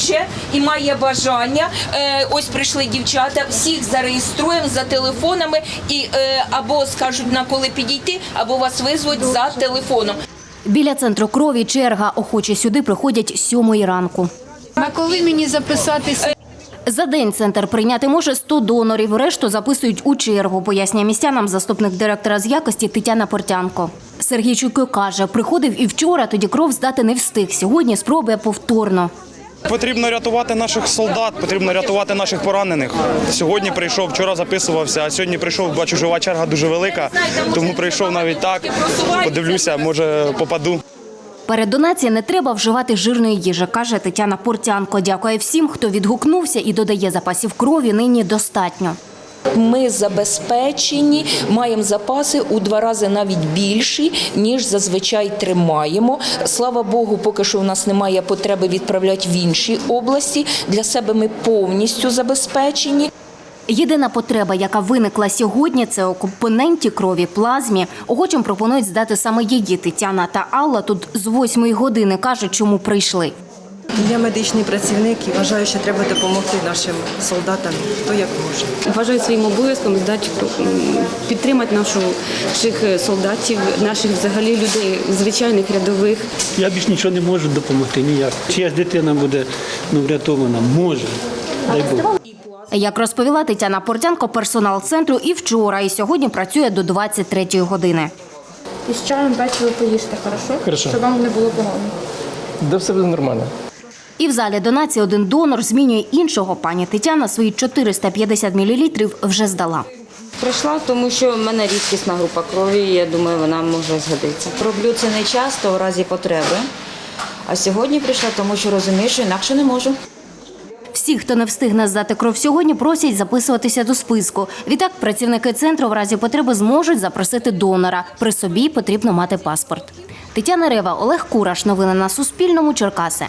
хоче і має бажання, е, ось прийшли дівчата, всіх зареєструємо за телефонами і е, або скажуть на коли підійти, або вас визвуть за телефоном. Біля центру крові черга. Охочі сюди приходять сьомої ранку. На коли мені записатися? За день центр прийняти може 100 донорів. Решту записують у чергу, пояснює містянам заступник директора з якості Тетяна Портянко. Сергій Чуйко каже, приходив і вчора, тоді кров здати не встиг. Сьогодні спробує повторно. Потрібно рятувати наших солдат, потрібно рятувати наших поранених. Сьогодні прийшов, вчора записувався, а сьогодні прийшов, бачу, жива черга дуже велика, тому прийшов навіть так. Подивлюся, може попаду. Перед донації не треба вживати жирної їжі, каже Тетяна Портянко. Дякує всім, хто відгукнувся і додає запасів крові. Нині достатньо. Ми забезпечені, маємо запаси у два рази навіть більші, ніж зазвичай тримаємо. Слава Богу, поки що у нас немає потреби відправляти в інші області. Для себе ми повністю забезпечені. Єдина потреба, яка виникла сьогодні, це у компоненті крові плазмі. Охочим пропонують здати саме її. Тетяна та Алла тут з восьмої години кажуть, чому прийшли. Я медичний працівник і вважаю, що треба допомогти нашим солдатам, хто як може. Вважаю своїм обов'язком здати підтримати наших е, солдатів, наших взагалі людей, звичайних рядових. Я більш нічого не можу допомогти ніяк. Чиясь дитина буде ну, врятована, може. Дай Бог. Як розповіла Тетяна Портянко, персонал центру і вчора, і сьогодні працює до 23-ї години. І з чаєм ввечері поїжте, хорошо? Хорошо. Щоб вам не було погано. Да все буде нормально. І в залі донації один донор змінює іншого. Пані Тетяна свої 450 мл вже здала. Прийшла, тому що в мене рідкісна група крові, і я думаю, вона може згодитися. Роблю це не часто, в разі потреби. А сьогодні прийшла, тому що розумію, що інакше не можу. Всі, хто не встигне здати кров сьогодні, просять записуватися до списку. Відтак, працівники центру в разі потреби зможуть запросити донора. При собі потрібно мати паспорт. Тетяна Рева, Олег Кураш. Новини на Суспільному. Черкаси.